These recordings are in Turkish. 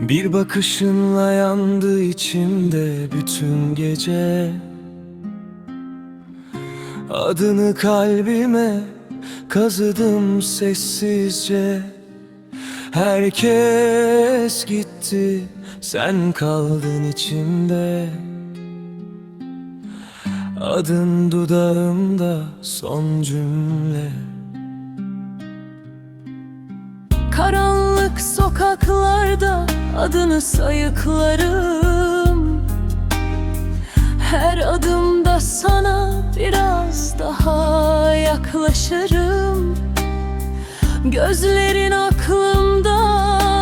Bir bakışınla yandı içimde bütün gece. Adını kalbime kazıdım sessizce. Herkes gitti sen kaldın içimde. Adın dudağımda son cümle. Karanlık sokaklarda adını sayıklarım. Her adımda sana biraz daha yaklaşırım. Gözlerin aklımda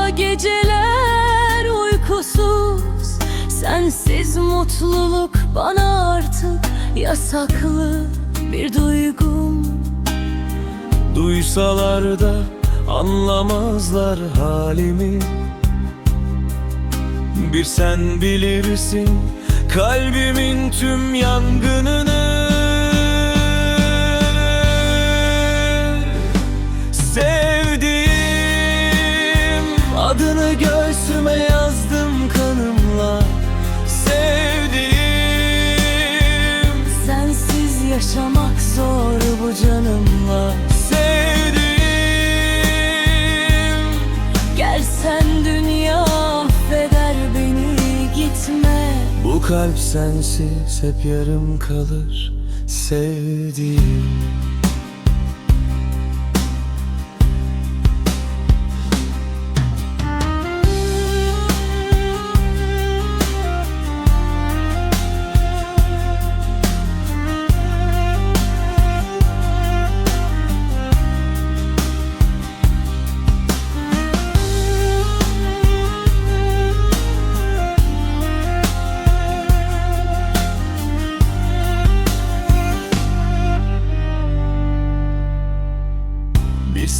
geceler uykusuz. Sensiz mutluluk bana artık yasaklı bir duygum. Duysalar da anlamazlar halimi. Bir sen bilirsin kalbimin tüm yangınını. Sevdiğim adını göğsüme kalp sensiz hep yarım kalır. Sevdiğim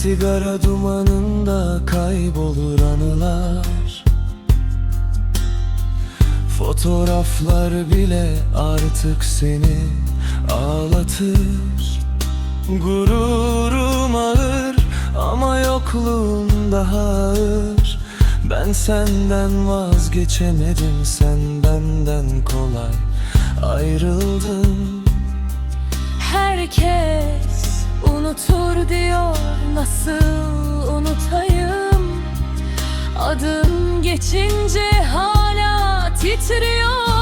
sigara dumanında kaybolur anılar. Fotoğraflar bile artık seni ağlatır. Gururum ağır ama yokluğun daha ağır. Ben senden vazgeçemedim sen benden kolay ayrıldın. Herkes unutur diyor nasıl unutayım? Adım geçince hala titriyor